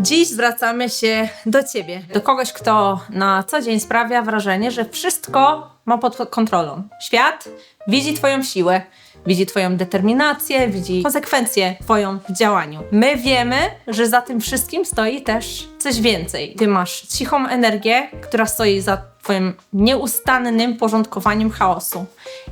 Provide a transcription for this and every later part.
Dziś zwracamy się do Ciebie, do kogoś, kto na co dzień sprawia wrażenie, że wszystko ma pod kontrolą. Świat widzi Twoją siłę, widzi Twoją determinację, widzi konsekwencje Twoją w działaniu. My wiemy, że za tym wszystkim stoi też coś więcej. Ty masz cichą energię, która stoi za Twoim nieustannym porządkowaniem chaosu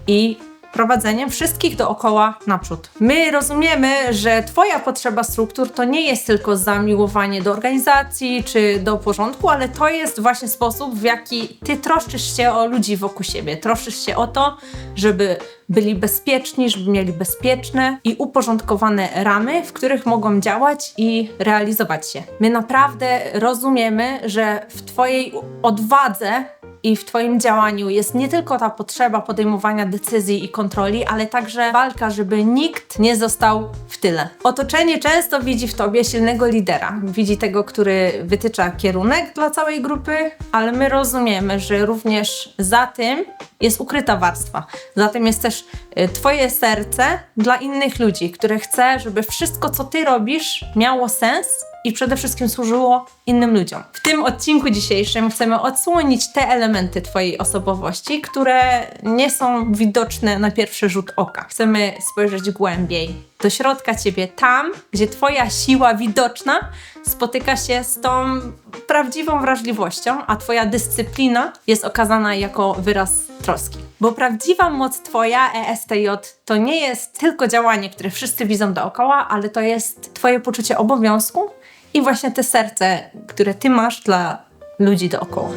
i prowadzeniem wszystkich dookoła naprzód. My rozumiemy, że Twoja potrzeba struktur to nie jest tylko zamiłowanie do organizacji czy do porządku, ale to jest właśnie sposób, w jaki Ty troszczysz się o ludzi wokół siebie. Troszczysz się o to, żeby byli bezpieczni, żeby mieli bezpieczne i uporządkowane ramy, w których mogą działać i realizować się. My naprawdę rozumiemy, że w Twojej odwadze i w Twoim działaniu jest nie tylko ta potrzeba podejmowania decyzji i kontroli, ale także walka, żeby nikt nie został w tyle. Otoczenie często widzi w Tobie silnego lidera. Widzi tego, który wytycza kierunek dla całej grupy, ale my rozumiemy, że również za tym jest ukryta warstwa. Za tym jest też y, Twoje serce dla innych ludzi, które chce, żeby wszystko, co Ty robisz, miało sens i przede wszystkim służyło innym ludziom. W tym odcinku dzisiejszym chcemy odsłonić te elementy Twojej osobowości, które nie są widoczne na pierwszy rzut oka. Chcemy spojrzeć głębiej do środka Ciebie, tam, gdzie Twoja siła widoczna spotyka się z tą prawdziwą wrażliwością, a Twoja dyscyplina jest okazana jako wyraz troski. Bo prawdziwa moc Twoja, ESTJ, to nie jest tylko działanie, które wszyscy widzą dookoła, ale to jest Twoje poczucie obowiązku i właśnie te serce, które Ty masz dla ludzi dookoła.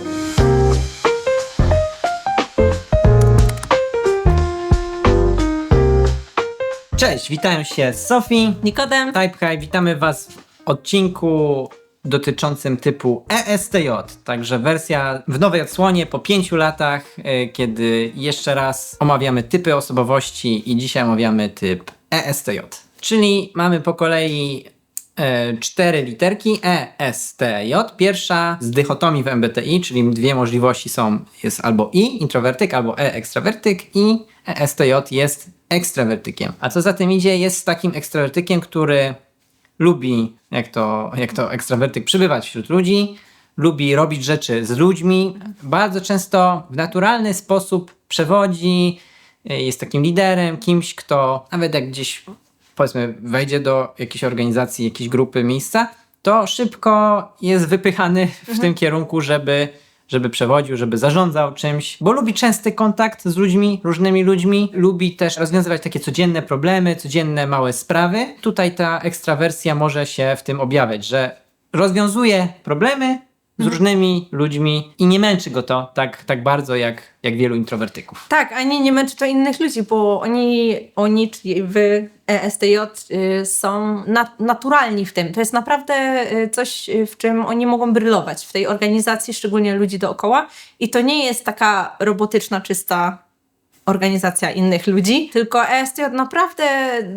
Cześć, witają się Sofii, Nikodem, TypeHigh. Witamy Was w odcinku dotyczącym typu ESTJ. Także wersja w nowej odsłonie po pięciu latach, e, kiedy jeszcze raz omawiamy typy osobowości i dzisiaj omawiamy typ ESTJ. Czyli mamy po kolei cztery literki E, S, T, J. Pierwsza z dychotomii w MBTI, czyli dwie możliwości są, jest albo I, introwertyk, albo E, ekstrawertyk i ESTJ jest ekstrawertykiem. A co za tym idzie, jest takim ekstrawertykiem, który lubi, jak to, jak to ekstrawertyk, przybywać wśród ludzi, lubi robić rzeczy z ludźmi, bardzo często w naturalny sposób przewodzi, y, jest takim liderem, kimś, kto nawet jak gdzieś powiedzmy wejdzie do jakiejś organizacji, jakiejś grupy, miejsca, to szybko jest wypychany w tym kierunku, żeby, żeby przewodził, żeby zarządzał czymś, bo lubi częsty kontakt z ludźmi, różnymi ludźmi, lubi też rozwiązywać takie codzienne problemy, codzienne małe sprawy. Tutaj ta ekstrawersja może się w tym objawiać, że rozwiązuje problemy z różnymi ludźmi i nie męczy go to tak, tak bardzo jak, jak wielu introwertyków. Tak, ani nie męczy to innych ludzi, bo oni, oni czyli wy ESTJ y, są nat- naturalni w tym. To jest naprawdę y, coś, w czym oni mogą brylować w tej organizacji, szczególnie ludzi dookoła. I to nie jest taka robotyczna, czysta organizacja innych ludzi, tylko ESTJ naprawdę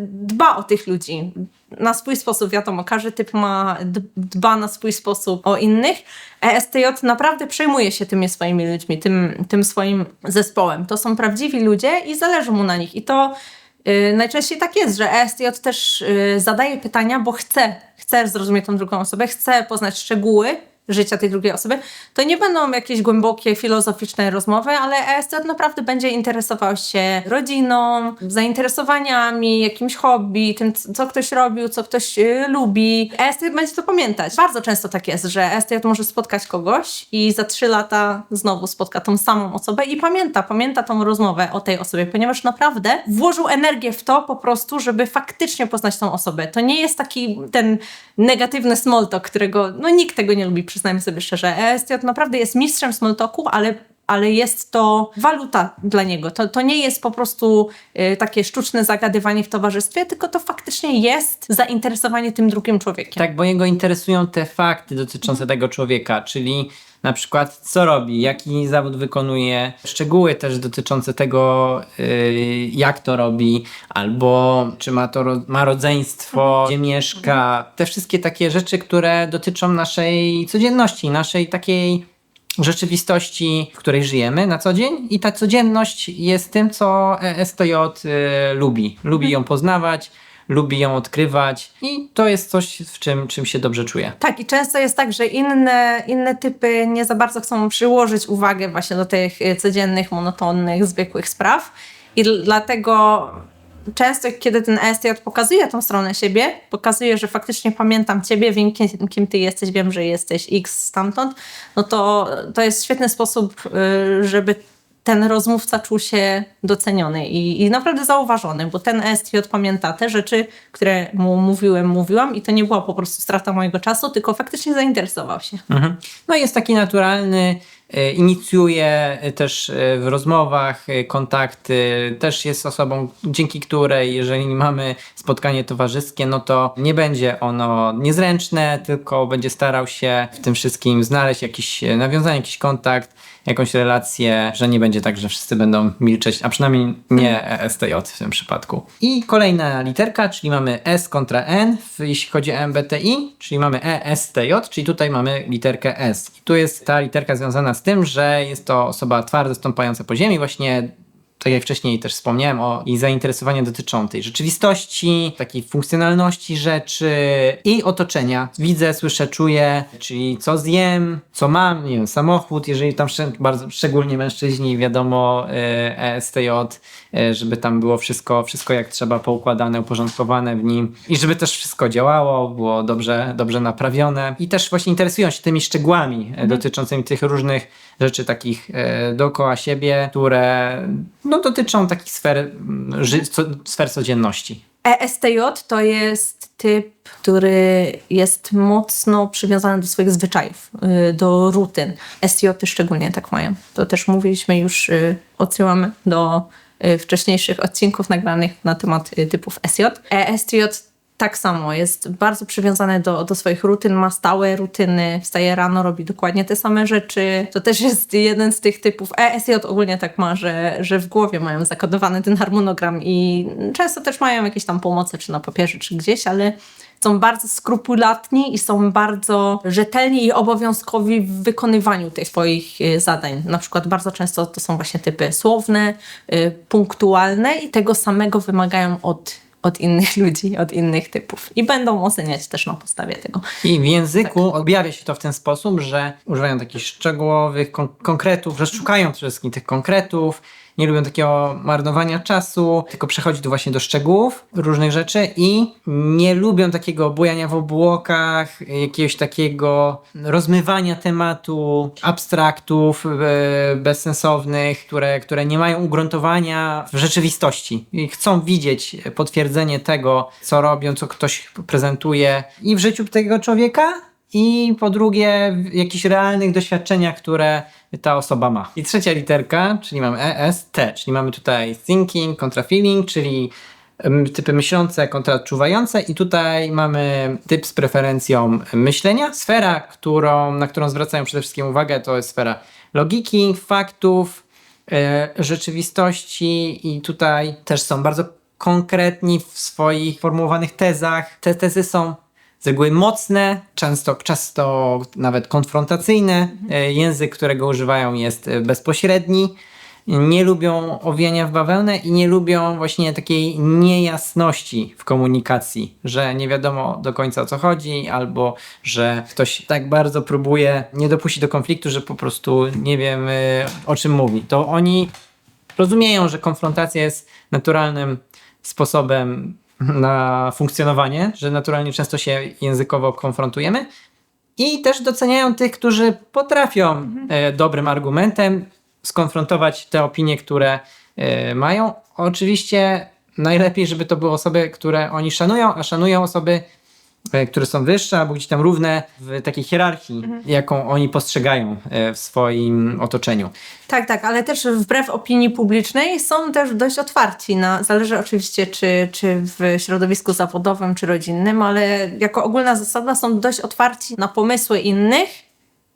dba o tych ludzi. Na swój sposób, wiadomo, każdy typ ma, dba na swój sposób o innych. ESTJ naprawdę przejmuje się tymi swoimi ludźmi, tym, tym swoim zespołem. To są prawdziwi ludzie i zależy mu na nich. I to yy, najczęściej tak jest, że ESTJ też yy, zadaje pytania, bo chce, chce zrozumieć tą drugą osobę, chce poznać szczegóły życia tej drugiej osoby, to nie będą jakieś głębokie, filozoficzne rozmowy, ale ESTJ naprawdę będzie interesował się rodziną, zainteresowaniami, jakimś hobby, tym, co ktoś robił, co ktoś y, lubi. ESTJ będzie to pamiętać. Bardzo często tak jest, że ESTJ może spotkać kogoś i za trzy lata znowu spotka tą samą osobę i pamięta, pamięta tą rozmowę o tej osobie, ponieważ naprawdę włożył energię w to po prostu, żeby faktycznie poznać tą osobę. To nie jest taki ten negatywny small talk, którego, no nikt tego nie lubi, przyznajmy sobie szczerze. ESTJ naprawdę jest mistrzem small talku, ale ale jest to waluta dla niego. To, to nie jest po prostu y, takie sztuczne zagadywanie w towarzystwie, tylko to faktycznie jest zainteresowanie tym drugim człowiekiem. Tak, bo jego interesują te fakty dotyczące tego człowieka, czyli na przykład co robi, jaki zawód wykonuje, szczegóły też dotyczące tego, yy, jak to robi, albo czy ma to ro- ma rodzeństwo, gdzie mieszka. Te wszystkie takie rzeczy, które dotyczą naszej codzienności, naszej takiej rzeczywistości, w której żyjemy na co dzień i ta codzienność jest tym, co ESTJ y, lubi. Lubi ją poznawać, lubi ją odkrywać i to jest coś, w czym, czym się dobrze czuje. Tak, i często jest tak, że inne, inne typy nie za bardzo chcą przyłożyć uwagę właśnie do tych y, codziennych, monotonnych, zwykłych spraw. I dl- dlatego często, kiedy ten ESTJ pokazuje tą stronę siebie, pokazuje, że faktycznie pamiętam ciebie, wiem, kim, kim ty jesteś, wiem, że jesteś X stamtąd, no to to jest świetny sposób, y, żeby ten rozmówca czuł się doceniony i, i naprawdę zauważony, bo ten ESTJ pamięta te rzeczy, które mu mówiłem, mówiłam i to nie była po prostu strata mojego czasu, tylko faktycznie zainteresował się. Mhm. No jest taki naturalny, inicjuje e, też e, w rozmowach e, kontakty, też jest osobą, dzięki której jeżeli mamy spotkanie towarzyskie, no to nie będzie ono niezręczne, tylko będzie starał się w tym wszystkim znaleźć jakiś, e, nawiązać jakiś kontakt, jakąś relację, że nie będzie tak, że wszyscy będą milczeć, a przynajmniej nie ESTJ w tym przypadku. I kolejna literka, czyli mamy S kontra N, jeśli chodzi o MBTI, czyli mamy E ESTJ, czyli tutaj mamy literkę S. I tu jest ta literka związana z tym, że jest to osoba twardo stąpająca po ziemi, właśnie tak jak wcześniej też wspomniałem o jej zainteresowaniu dotyczą tej rzeczywistości, takiej funkcjonalności rzeczy i otoczenia. Widzę, słyszę, czuję, czyli co zjem, co mam, nie wiem, samochód, jeżeli tam bardzo, szczególnie mężczyźni, wiadomo, e, ESTJ, e, żeby tam było wszystko, wszystko jak trzeba poukładane, uporządkowane w nim i żeby też wszystko działało, było dobrze, dobrze naprawione i też właśnie interesują się tymi szczegółami e, dotyczącymi tych różnych rzeczy takich e, dookoła siebie, które no, dotyczą takich sfer, mm, ży, co, sfer codzienności. ESTJ to jest typ, który jest mocno przywiązany do swoich zwyczajów, y, do rutyn. STJ szczególnie tak mają. To też mówiliśmy już, y, odsyłamy do y, wcześniejszych odcinków nagranych na temat typów SJ. ESTJ tak samo jest bardzo przywiązany do, do swoich rutyn, ma stałe rutyny, wstaje rano, robi dokładnie te same rzeczy. To też jest jeden z tych typów. ESJ ogólnie tak ma, że, że w głowie mają zakodowany ten harmonogram i często też mają jakieś tam pomocy, czy na papierze, czy gdzieś, ale są bardzo skrupulatni i są bardzo rzetelni i obowiązkowi w wykonywaniu tych swoich y, zadań. Na przykład bardzo często to są właśnie typy słowne, y, punktualne i tego samego wymagają od, od innych ludzi, od innych typów. I będą oceniać też na podstawie tego. I w języku objawia się to w ten sposób, że używają takich szczegółowych kon- konkretów, że szukają przede wszystkim tych konkretów, nie lubią takiego marnowania czasu, tylko przechodzi tu właśnie do szczegółów różnych rzeczy i nie lubią takiego bujania w obłokach, jakiegoś takiego rozmywania tematu, abstraktów e, bezsensownych, które, które nie mają ugruntowania w rzeczywistości. I chcą widzieć potwierdzenie tego, co robią, co ktoś prezentuje i w życiu tego człowieka, i po drugie w jakichś realnych doświadczeniach, które ta osoba ma. I trzecia literka, czyli mamy EST, czyli mamy tutaj thinking kontra feeling, czyli typy myślące kontra odczuwające i tutaj mamy typ z preferencją myślenia. Sfera, którą, na którą zwracają przede wszystkim uwagę, to jest sfera logiki, faktów, e, rzeczywistości i tutaj też są bardzo konkretni w swoich formułowanych tezach. Te tezy są z reguły mocne, często, często nawet konfrontacyjne. E, Język, którego używają jest e, bezpośredni. Nie lubią owijania w bawełnę i nie lubią właśnie takiej niejasności w komunikacji, że nie wiadomo do końca o co chodzi, albo że ktoś tak bardzo próbuje nie dopuścić do konfliktu, że po prostu nie wiem e, o czym mówi. To oni rozumieją, że konfrontacja jest naturalnym sposobem na funkcjonowanie, że naturalnie często się językowo konfrontujemy i też doceniają tych, którzy potrafią e, dobrym argumentem skonfrontować te opinie, które e, mają. Oczywiście najlepiej, żeby to były osoby, które oni szanują, a szanują osoby, które są wyższe albo gdzieś tam równe w takiej hierarchii, jaką oni postrzegają e, w swoim otoczeniu. Tak, tak, ale też wbrew opinii publicznej są też dość otwarci na, zależy oczywiście czy, czy w środowisku zawodowym, czy rodzinnym, ale jako ogólna zasada są dość otwarci na pomysły innych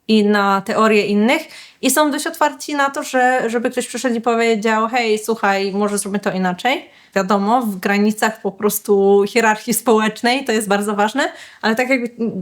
i na teorie innych i są dość otwarci na to, że, żeby ktoś przyszedł i powiedział hej, słuchaj, może zróbmy to inaczej. Wiadomo, w granicach po prostu hierarchii społecznej to jest bardzo ważne, ale tak jak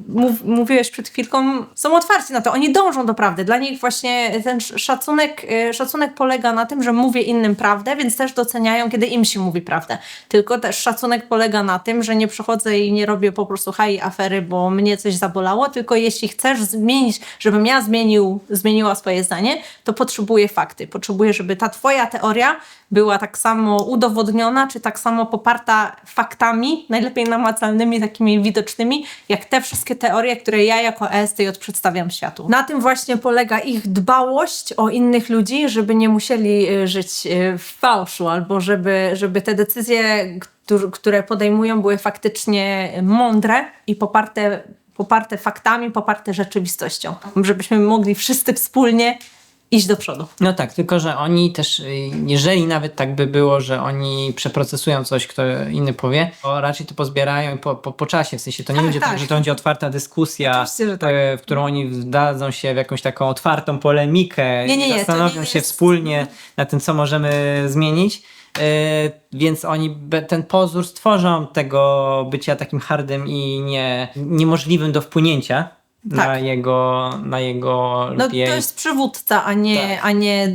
mów, mówiłeś przed chwilką, są otwarci na to, oni dążą do prawdy. Dla nich właśnie ten szacunek, e, szacunek polega na tym, że mówię innym prawdę, więc też doceniają, kiedy im się mówi prawdę. Tylko też szacunek polega na tym, że nie przychodzę i nie robię po prostu haj afery, bo mnie coś zabolało, tylko jeśli chcesz zmienić, żebym ja zmienił, zmieniła swoje zdanie, to potrzebuję fakty. Potrzebuję, żeby ta twoja teoria była tak samo udowodniona, czy tak samo poparta faktami, najlepiej namacalnymi, takimi widocznymi, jak te wszystkie teorie, które ja jako ESTJ przedstawiam światu. Na tym właśnie polega ich dbałość o innych ludzi, żeby nie musieli y, żyć y, w fałszu, albo żeby, żeby te decyzje, któr- które podejmują, były faktycznie mądre i poparte poparte faktami, poparte rzeczywistością, żebyśmy mogli wszyscy wspólnie iść do przodu. No tak, tylko że oni też, y, jeżeli nawet tak by było, że oni przeprocesują coś, kto inny powie, to raczej to pozbierają po, po, po czasie. W sensie to nie Tak, będzie tak. tak. że to będzie otwarta dyskusja, Oczywiście, tak. e, w którą oni wdadzą się w jakąś taką otwartą polemikę Nie, nie, i nie, zastanowią nie się jest- wspólnie na tym, co możemy zmienić. E, więc oni ten pozór stworzą tego bycia takim hardym i nie, niemożliwym do wpłynięcia na Tak. jego, na jego No to jest przywódca, a nie, Tak. a nie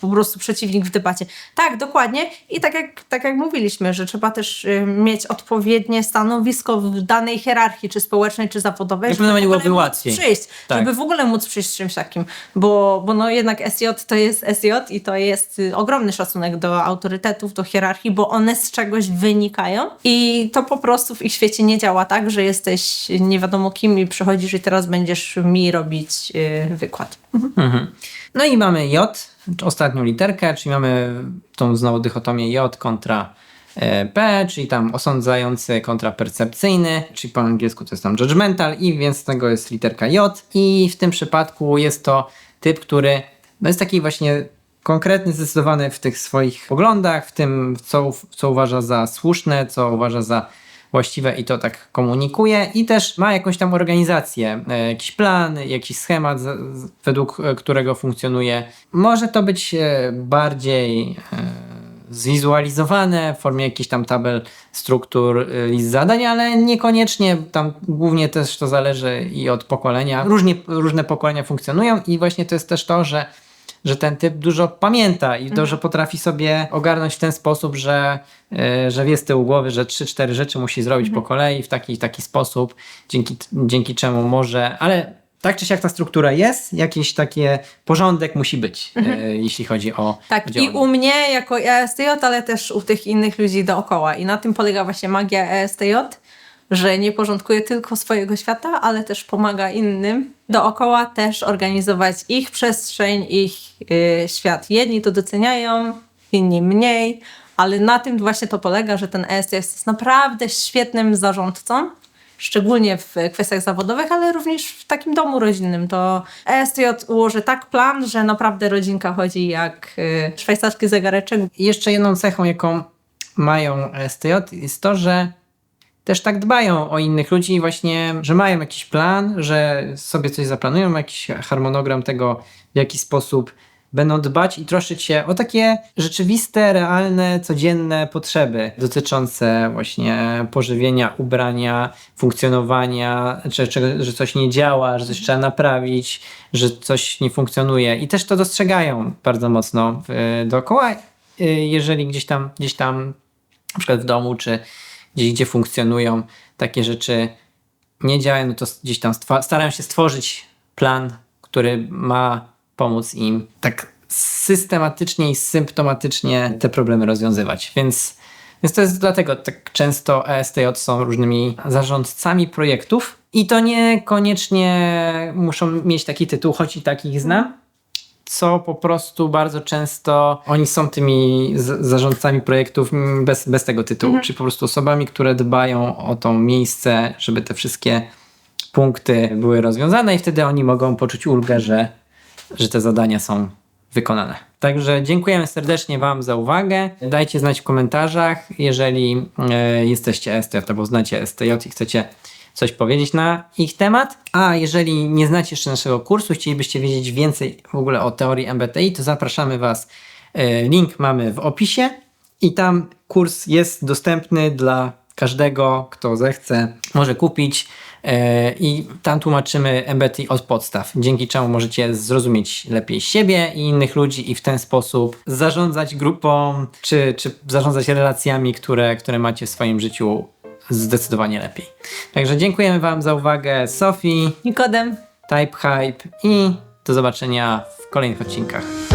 po prostu przeciwnik w debacie. Tak, dokładnie. I tak jak, tak jak mówiliśmy, że trzeba też y, mieć odpowiednie stanowisko w danej hierarchii, czy społecznej, czy zawodowej. Żeby w ogóle łatwiej. Przyjść, Tak. Żeby w ogóle móc przyjść z czymś takim. Bo, bo no jednak SJ to jest SJ i to jest y, ogromny szacunek do autorytetów, do hierarchii, bo one z czegoś wynikają. I to po prostu w ich świecie nie działa tak, że jesteś nie wiadomo kim i przychodzisz i teraz będziesz mi robić y, wykład. Mhm. No i mamy J, ostatnią literkę, czyli mamy tą znowu dychotomię J kontra e, P, czyli tam osądzający kontra percepcyjny, czyli po angielsku to jest tam judgmental i więc z tego jest literka J i w tym przypadku jest to typ, który no jest taki właśnie konkretny, zdecydowany w tych swoich poglądach, w tym co, co uważa za słuszne, co uważa za właściwe i to tak komunikuje i też ma jakąś tam organizację, e, jakiś plan, jakiś schemat, według e, którego funkcjonuje. Może to być e, bardziej zwizualizowane w formie jakichś tam tabel, struktur, list zadań, ale niekoniecznie tam głównie też to zależy i od pokolenia. Różnie, różne pokolenia funkcjonują i właśnie to jest też to, że że ten typ dużo pamięta i dużo potrafi sobie ogarnąć w ten sposób, że, y, że wie z tyłu głowy, że 3-4 rzeczy musi zrobić po kolei w taki, taki sposób, dzięki, dzięki czemu może, ale tak czy siak ta struktura jest, jakiś taki porządek musi być, y, jeśli chodzi o Tak, i u mnie. jako ESTJ, ale też u tych innych ludzi dookoła. I na tym polega właśnie magia ESTJ, że nie porządkuje tylko swojego świata, ale też pomaga innym dookoła też organizować ich przestrzeń, ich y, świat. Jedni to doceniają, inni mniej, ale na tym właśnie to polega, że ten ESTJ jest naprawdę świetnym zarządcą. Szczególnie w kwestiach zawodowych, ale również w takim domu rodzinnym. To ESTJ ułoży tak plan, że naprawdę rodzinka chodzi jak y, szwajcarski zegareczek. Jeszcze jedną cechą, jaką mają STJ jest to, że też tak dbają o innych ludzi i właśnie, że mają jakiś plan, że sobie coś zaplanują, jakiś harmonogram tego, w jaki sposób będą dbać i troszczyć się o takie rzeczywiste, realne, codzienne potrzeby dotyczące właśnie pożywienia, ubrania, funkcjonowania, czy, czy, że coś nie działa, że coś trzeba naprawić, że coś nie funkcjonuje. I też to dostrzegają bardzo mocno dookoła, y, jeżeli gdzieś tam, gdzieś tam na przykład w domu, czy gdzieś, gdzie funkcjonują takie rzeczy nie działają, no to gdzieś tam starają się stworzyć plan, który ma pomóc im tak systematycznie i symptomatycznie te problemy rozwiązywać. Więc, więc to jest dlatego tak często ESTJ są różnymi zarządcami projektów i to niekoniecznie muszą mieć taki tytuł, choć i takich znam, co po prostu bardzo często oni są tymi zarządcami projektów bez, bez tego tytułu, czyli po prostu osobami, które dbają o to miejsce, żeby te wszystkie punkty były rozwiązane i wtedy oni mogą poczuć ulgę, że, że te zadania są wykonane. Także dziękujemy serdecznie Wam za uwagę. Dajcie znać w komentarzach, jeżeli e, jesteście STJ albo znacie STJ i chcecie coś powiedzieć na ich temat. A jeżeli nie znacie jeszcze naszego kursu, chcielibyście wiedzieć więcej w ogóle o teorii MBTI, to zapraszamy Was. E, Link mamy w opisie i tam kurs jest dostępny dla każdego, kto zechce, może kupić. E, I tam tłumaczymy MBTI od podstaw, dzięki czemu możecie zrozumieć lepiej siebie i innych ludzi i w ten sposób zarządzać grupą, czy, czy zarządzać relacjami, które, które macie w swoim życiu zdecydowanie lepiej. Także dziękujemy Wam za uwagę. Sofii, Nikodem, Type Hype i do zobaczenia w kolejnych odcinkach.